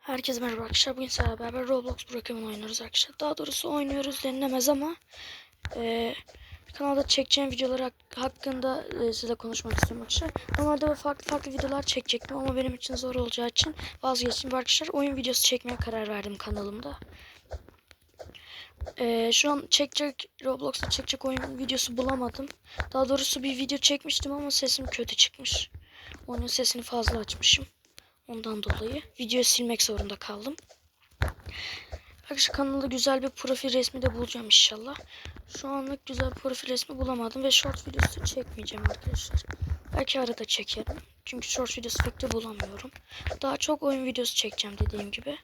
Herkese merhaba arkadaşlar. Bugün sizlerle beraber Roblox Brokeman oynuyoruz arkadaşlar. Daha doğrusu oynuyoruz denilemez ama e, kanalda çekeceğim videolar hak- hakkında e, size konuşmak istiyorum arkadaşlar. Normalde farklı farklı videolar çekecektim ama benim için zor olacağı için vazgeçtim. Arkadaşlar oyun videosu çekmeye karar verdim kanalımda. E, şu an çekecek Roblox'ta çekecek oyun videosu bulamadım. Daha doğrusu bir video çekmiştim ama sesim kötü çıkmış. Oyunun sesini fazla açmışım. Ondan dolayı videoyu silmek zorunda kaldım. Arkadaşlar kanalda güzel bir profil resmi de bulacağım inşallah. Şu anlık güzel profil resmi bulamadım ve short videosu çekmeyeceğim arkadaşlar. Belki arada çekerim. Çünkü short videosu pek de bulamıyorum. Daha çok oyun videosu çekeceğim dediğim gibi.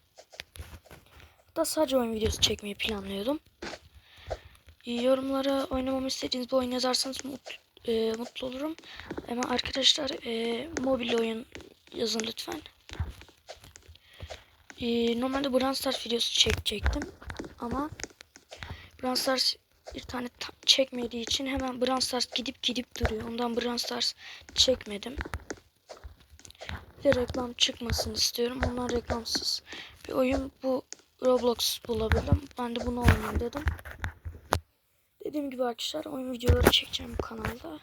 Da sadece oyun videosu çekmeyi planlıyordum. Yorumlara oynamamı istediğiniz bir oyun yazarsanız mutlu, e, mutlu olurum. Ama arkadaşlar e, mobil oyun yazın lütfen. Ee, normalde Brawl Stars videosu çekecektim ama Brawl Stars bir tane ta- çekmediği için hemen Brawl Stars gidip gidip duruyor. Ondan Brawl Stars çekmedim. Bir reklam çıkmasın istiyorum. Ondan reklamsız bir oyun bu Roblox bulabildim. Ben de bunu oynayayım dedim. Dediğim gibi arkadaşlar oyun videoları çekeceğim bu kanalda.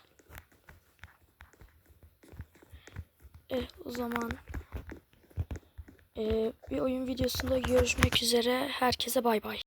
Eh o zaman bir oyun videosunda görüşmek üzere. Herkese bay bay.